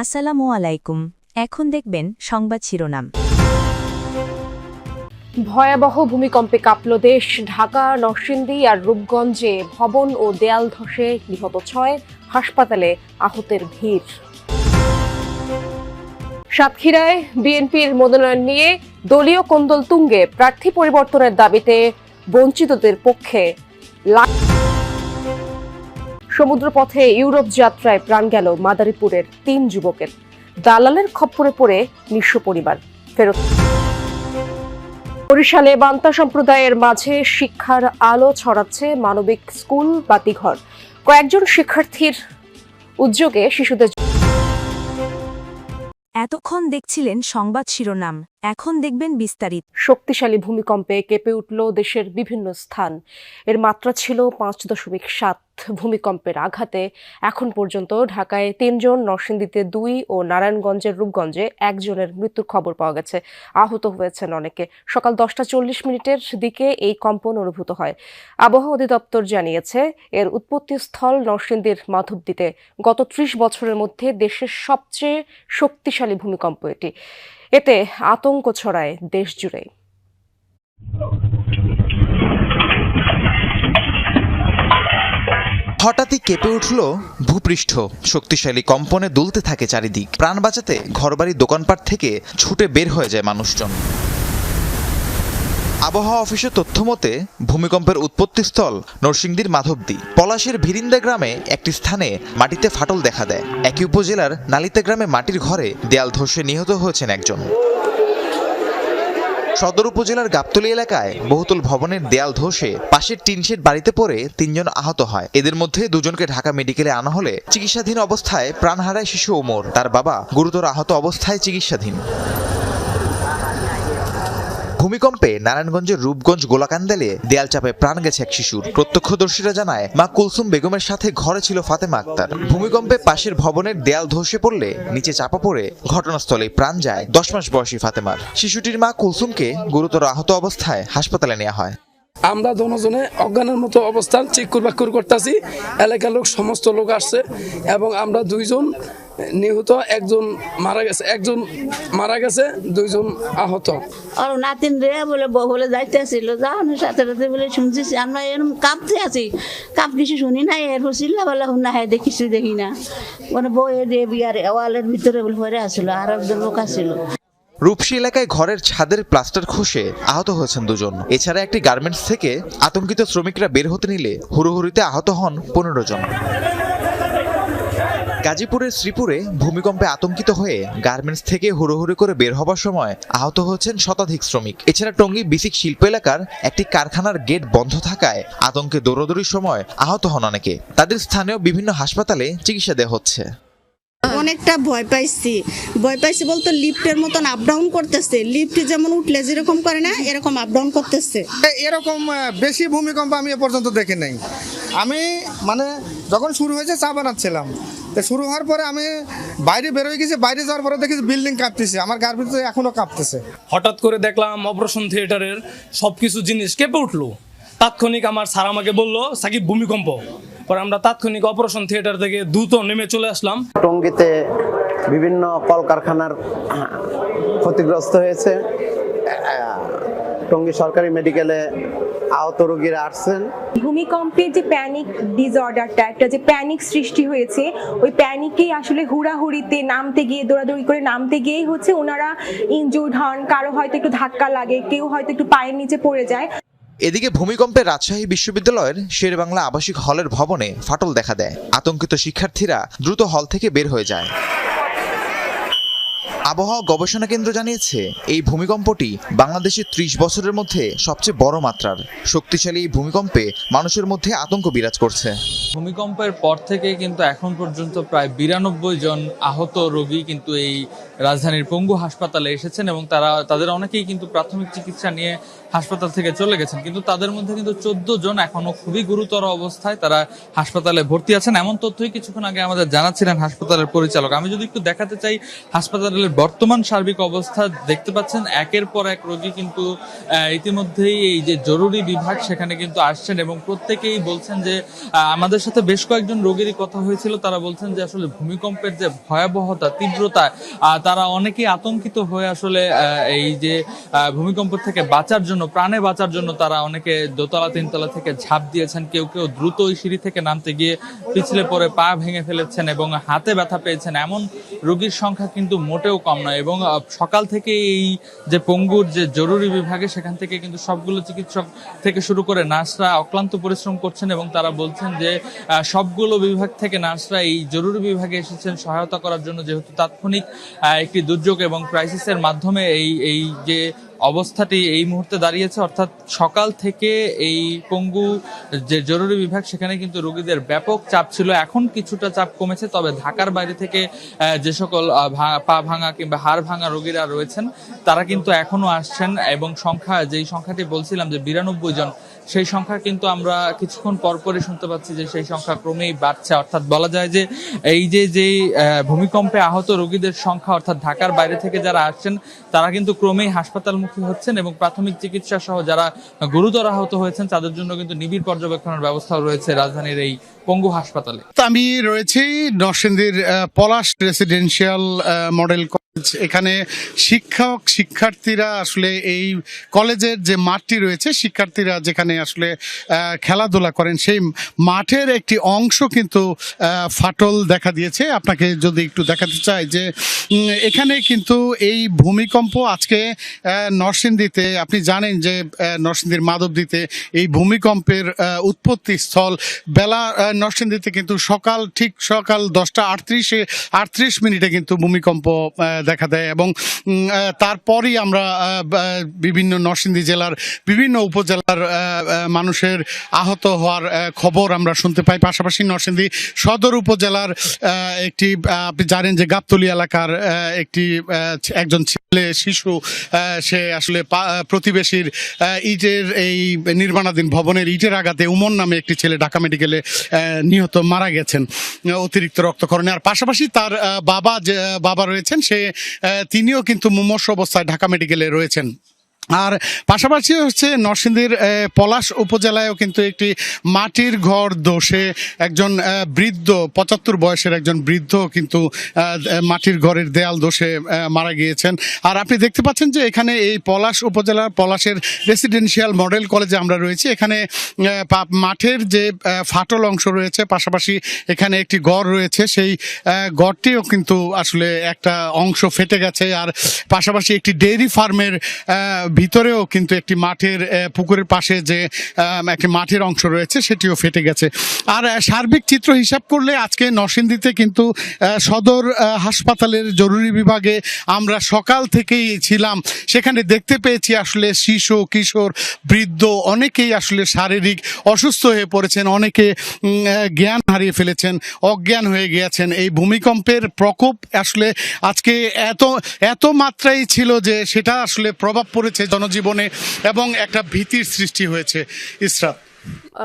আসসালামু আলাইকুম। এখন দেখবেন সংবাদ শিরোনাম। ভয়াবহ ভূমিকম্পে কাঁপল দেশ, ঢাকা, নরসিংদী আর রূপগঞ্জে ভবন ও দেয়াল ধসে নিহত ছয়, হাসপাতালে আহতের ভিড়। সাতক্ষীরায় বিএনপির মনোনয়ন নিয়ে দলীয় কোন্দল তুঙ্গে প্রার্থী পরিবর্তনের দাবিতে বঞ্চিতদের পক্ষে লা- সমুদ্রপথে ইউরোপ যাত্রায় প্রাণ গেল মাদারীপুরের তিন যুবকের। দালালের খপ্পরে পড়ে নিঃস্ব পরিবার। ফেরত বরিশালে বান্তা সম্প্রদায়ের মাঝে শিক্ষার আলো ছড়াচ্ছে মানবিক স্কুল বাতিঘর। কয়েকজন শিক্ষার্থীর উদ্যোগে শিশুদের এতক্ষণ দেখছিলেন সংবাদ শিরোনাম এখন দেখবেন বিস্তারিত। শক্তিশালী ভূমিকম্পে কেঁপে উঠল দেশের বিভিন্ন স্থান। এর মাত্রা ছিল পাঁচ দশমিক সাত ভূমিকম্পের আঘাতে এখন পর্যন্ত ঢাকায় তিনজন, নরসিংদীতে দুই ও নারায়ণগঞ্জের রূপগঞ্জে একজনের মৃত্যুর খবর পাওয়া গেছে। আহত হয়েছেন অনেকে। সকাল দশটা চল্লিশ মিনিটের দিকে এই কম্পন অনুভূত হয়। আবহাওয়া অধিদপ্তর জানিয়েছে, এর উৎপত্তিস্থল নরসিংদীর মাধবদীতে। গত ত্রিশ বছরের মধ্যে দেশের সবচেয়ে শক্তিশালী ভূমিকম্প এটি। এতে আতঙ্ক ছড়ায় দেশ জুড়ে হঠাৎই কেঁপে উঠল ভূপৃষ্ঠ। শক্তিশালী কম্পনে দুলতে থাকে চারিদিক। প্রাণ বাঁচাতে ঘরবাড়ি দোকানপাট থেকে ছুটে বের হয়ে যায় মানুষজন। আবহাওয়া অফিসের তথ্য মতে, ভূমিকম্পের উৎপত্তিস্থল নরসিংদীর মাধবদী। পলাশের ভিরিন্দা গ্রামে একটি স্থানে মাটিতে ফাটল দেখা দেয়। একই উপজেলার নালিতা গ্রামে মাটির ঘরে দেয়াল ধসে নিহত হয়েছেন একজন। সদর উপজেলার গাবতলি এলাকায় বহুতল ভবনের দেয়াল ধসে পাশের টিনশেড বাড়িতে পড়ে তিনজন আহত হয়। এদের মধ্যে দুজনকে ঢাকা মেডিকেলে আনা হলে চিকিৎসাধীন অবস্থায় প্রাণ হারায় শিশু ওমর। তার বাবা গুরুতর আহত অবস্থায় চিকিৎসাধীন। ভূমিকম্পে নারায়ণগঞ্জের রূপগঞ্জ গোলাকান্দালে দেয়াল চাপে প্রাণ গেছে এক শিশুর। প্রত্যক্ষদর্শীরা জানায়, মা কুলসুম বেগমের সাথে ঘরে ছিল ফাতেমা আক্তার। ভূমিকম্পে পাশের ভবনের দেয়াল ধসে পড়লে নিচে চাপা পড়ে ঘটনাস্থলে প্রাণ যায় দশ মাস বয়সী ফাতেমার। শিশুটির মা কুলসুমকে গুরুতর আহত অবস্থায় হাসপাতালে নেওয়া হয়। আমরা দনজনে অজ্ঞানের মতো অবস্থান চিকুর বাকুর করতেছি। এলাকার লোক, সমস্ত লোক আসছে এবং আমরা দুইজন নিহত একজন মারা গেছে একজন মারা গেছে দুইজন আহত। আর নাতিন রে বলে বউ বলে যাইতে আসছিল যাওয়ানোর সাথে সাথে বলে শুনছি আমরা এরকম কাঁপতে আছি। কাপ কিছু শুনি না এরপর চিল্লা বলা না হ্যাঁ দেখিছি দেখি না। মানে বউ এ দিয়ে বিয়ার ওয়ালের ভিতরে বলে পরে আসলো আর একজন লোক আসছিল রূপসী এলাকায় ঘরের ছাদের প্লাস্টার খসে আহত হয়েছেন দুজন। এছাড়া একটি গার্মেন্টস থেকে আতঙ্কিত শ্রমিকরা বের হতে নিলে হুড়োহুড়িতে আহত হন পনেরো জন। গাজীপুরের শ্রীপুরে ভূমিকম্পে আতঙ্কিত হয়ে গার্মেন্টস থেকে হুড়োহুড়ি করে বের হবার সময় আহত হচ্ছেন শতাধিক শ্রমিক। এছাড়া টঙ্গী বিসিক শিল্প এলাকার একটি কারখানার গেট বন্ধ থাকায় আতঙ্কে দৌড়দৌড়ির সময় আহত হন অনেকে। তাদের স্থানীয় বিভিন্ন হাসপাতালে চিকিৎসা দেওয়া হচ্ছে। অনেকটা ভয় পাইছি। ভয় পাইছি বলতে লিফটের মতন আপ ডাউন করতেছে। লিফট যেমন উঠলে যেরকম করে না এরকম আপ ডাউন করতেছে। এরকম বেশি ভূমিকম্প আমি এ পর্যন্ত দেখি নাই। আমি মানে যখন শুরু হয়েছে চা বানাচ্ছিলাম। তো শুরু হওয়ার পরে আমি বাইরে বেরোয় গেছি বাইরে যাওয়ার পরে দেখি বিল্ডিং কাঁপতেছে আমার গার ভিতরে এখনও কাঁপতেছে। হঠাৎ করে দেখলাম অপারেশন থিয়েটারের সব কিছু জিনিস কেঁপে উঠল। তাৎক্ষণিক আমার স্যার আমাকে বলল সাকিব ভূমিকম্প। পরে আমরা তাৎক্ষণিক অপারেশন থিয়েটার থেকে দ্রুত নেমে চলে আসলাম। টঙ্গিতে বিভিন্ন কলকারখানার ক্ষতিগ্রস্ত হয়েছে। টঙ্গী সরকারি মেডিকেলে আহত রোগীরা আসছেন। ভূমিকম্পে যে প্যানিক ডিসঅর্ডারটা একটা যে প্যানিক সৃষ্টি হয়েছে ওই প্যানিকেই আসলে হুড়াহুড়িতে নামতে গিয়ে দৌড়াদৌড়ি করে নামতে গিয়েই হচ্ছে ওনারা ইনজুর্ড হন কারও হয়তো একটু ধাক্কা লাগে কেউ হয়তো একটু পায়ের নিচে পড়ে যায়। এদিকে ভূমিকম্পে রাজশাহী বিশ্ববিদ্যালয়ের শেরবাংলা আবাসিক হলের ভবনে ফাটল দেখা দেয়। আতঙ্কিত শিক্ষার্থীরা দ্রুত হল থেকে বের হয়ে যায়। আবহাওয়া গবেষণা কেন্দ্র জানিয়েছে, এই ভূমিকম্পটি বাংলাদেশে ত্রিশ বছরের মধ্যে সবচেয়ে বড় মাত্রার। শক্তিশালী এই ভূমিকম্পে মানুষের মধ্যে আতঙ্ক বিরাজ করছে। ভূমিকম্পের পর থেকে কিন্তু এখন পর্যন্ত প্রায় বিরানব্বই জন আহত রোগী কিন্তু এই রাজধানীর পঙ্গু হাসপাতালে এসেছেন এবং তারা, তাদের অনেকেই কিন্তু প্রাথমিক চিকিৎসা নিয়ে হাসপাতাল থেকে চলে গেছেন। কিন্তু তাদের মধ্যে কিন্তু চোদ্দ জন এখনও খুবই গুরুতর অবস্থায় তারা হাসপাতালে ভর্তি আছেন। এমন তথ্যই কিছুক্ষণ আগে আমাদের জানাচ্ছিলেন হাসপাতালের পরিচালক। আমি যদি একটু দেখাতে চাই, হাসপাতালের বর্তমান সার্বিক অবস্থা দেখতে পাচ্ছেন, একের পর এক রোগী কিন্তু ইতিমধ্যেই এই যে জরুরি বিভাগ সেখানে কিন্তু আসছেন এবং প্রত্যেকেই বলছেন যে আমাদের সাথে বেশ কয়েকজন রোগীরই কথা হয়েছিল। তারা বলছেন যে আসলে ভূমিকম্পের যে ভয়াবহতা, তীব্রতা তারা অনেকেই আতঙ্কিত হয়ে আসলে এই যে ভূমিকম্প থেকে বাঁচার জন্য প্রাণে বাঁচার জন্য তারা অনেকে দোতলা, তিনতলা থেকে ঝাঁপ দিয়েছেন। কেউ কেউ দ্রুত ওই সিঁড়ি থেকে নামতে গিয়ে পিছলে পরে পা ভেঙে ফেলেছেন এবং হাতে ব্যথা পেয়েছেন। এমন রোগীর সংখ্যা কিন্তু মোটেও কম নয় এবং সকাল থেকে এই যে পঙ্গুর যে জরুরি বিভাগে, সেখান থেকে কিন্তু সবগুলো চিকিৎসক থেকে শুরু করে নার্সরা অক্লান্ত পরিশ্রম করছেন এবং তারা বলছেন যে সবগুলো বিভাগ থেকে নার্সরা এই জরুরি বিভাগে এসেছেন সহায়তা করার জন্য। যেহেতু তাৎক্ষণিক একটি দুর্যোগ এবং ক্রাইসিসের মাধ্যমে এই এই যে অবস্থাটি এই মুহূর্তে দাঁড়িয়েছে, অর্থাৎ সকাল থেকে এই পঙ্গু যে জরুরি বিভাগ, সেখানে কিন্তু রোগীদের ব্যাপক চাপ ছিল। এখন কিছুটা চাপ কমেছে, তবে ঢাকার বাইরে থেকে যে সকল পা ভাঙা কিংবা হাড় ভাঙা রোগীরা রয়েছেন, তারা কিন্তু এখনও আসছেন এবং সংখ্যা, যেই সংখ্যাটি বলছিলাম যে বিরানব্বই জন সেই সংখ্যা কিন্তু আমরা কিছুক্ষণ পরপরই শুনতে পাচ্ছি যে সেই সংখ্যা ক্রমেই বাড়ছে। অর্থাৎ বলা যায় যে এই যে যে ভূমিকম্পে আহত রোগীদের সংখ্যা, অর্থাৎ ঢাকার বাইরে থেকে যারা আসছেন, তারা কিন্তু ক্রমেই হাসপাতালমুখী হচ্ছেন এবং প্রাথমিক চিকিৎসা সহ যারা গুরুতর আহত হয়েছেন, তাদের জন্য কিন্তু নিবিড় পর্যবেক্ষণের ব্যবস্থা রয়েছে রাজধানীর এই পঙ্গু হাসপাতালে। তো আমি রয়েছি নরসিংদীর পলাশ রেসিডেন্সিয়াল মডেল এখানে শিক্ষক, শিক্ষার্থীরা আসলে এই কলেজের যে মাঠটি রয়েছে, শিক্ষার্থীরা যেখানে আসলে খেলাধুলা করেন, সেই মাঠের একটি অংশ কিন্তু ফাটল দেখা দিয়েছে। আপনাকে যদি একটু দেখাতে চাই যে এখানে কিন্তু এই ভূমিকম্প আজকে নরসিংদীতে, আপনি জানেন যে নরসিংদীর মাধবদীতে এই ভূমিকম্পের উৎপত্তি স্থল বেলা নরসিংদীতে কিন্তু সকাল, ঠিক সকাল দশটা আটত্রিশে, আটত্রিশ মিনিটে কিন্তু ভূমিকম্প দেখা দেয় এবং তারপরই আমরা বিভিন্ন নরসিংদী জেলার বিভিন্ন উপজেলার মানুষের আহত হওয়ার খবর আমরা শুনতে পাই। পাশাপাশি নরসিংদী সদর উপজেলার একটি আপনি জানেন যে গাবতলি এলাকার একটি একজন ছেলে, শিশু সে আসলে প্রতিবেশীর ইটের এই নির্মাণাধীন ভবনের ইটের আঘাতে উমন নামে একটি ছেলে ঢাকা মেডিকেলে নিহত মারা গেছেন, অতিরিক্ত রক্তক্ষরণে। আর পাশাপাশি তার বাবা যে, বাবা রয়েছেন, সে তিনিও কিন্তু মুমর্ষ অবস্থায় ঢাকা মেডিকেলে রয়েছেন। আর পাশাপাশি হচ্ছে নরসিংদীর পলাশ উপজেলায়ও কিন্তু একটি মাটির ঘর দোষে একজন বৃদ্ধ, পঁচাত্তর বয়সের একজন বৃদ্ধ কিন্তু মাটির ঘরের দেয়াল দোষে মারা গিয়েছেন। আর আপনি দেখতে পাচ্ছেন যে এখানে এই পলাশ উপজেলার পলাশের রেসিডেন্সিয়াল মডেল কলেজে আমরা রয়েছি। এখানে মাঠের যে ফাটল অংশ রয়েছে, পাশাপাশি এখানে একটি গড় রয়েছে। সেই গড়টিও কিন্তু আসলে একটা অংশ ফেটে গেছে। আর পাশাপাশি একটি ডেইরি ফার্মের ভিতরেও কিন্তু একটি মাঠের পুকুরের পাশে যে একটি মাঠের অংশ রয়েছে, সেটিও ফেটে গেছে। আর সার্বিক চিত্র হিসাব করলে আজকে নরসিংদীতে কিন্তু সদর হাসপাতালের জরুরি বিভাগে আমরা সকাল থেকেই ছিলাম। সেখানে দেখতে পেয়েছি আসলে শিশু, কিশোর, বৃদ্ধ অনেকেই আসলে শারীরিক অসুস্থ হয়ে পড়েছেন, অনেকে জ্ঞান হারিয়ে ফেলেছেন, অজ্ঞান হয়ে গিয়েছেন। এই ভূমিকম্পের প্রকোপ আসলে আজকে এত এত মাত্রাই ছিল যে, সেটা আসলে প্রভাব পড়েছে জনজীবনে এবং একটা ভীতির সৃষ্টি হয়েছে ইসরাত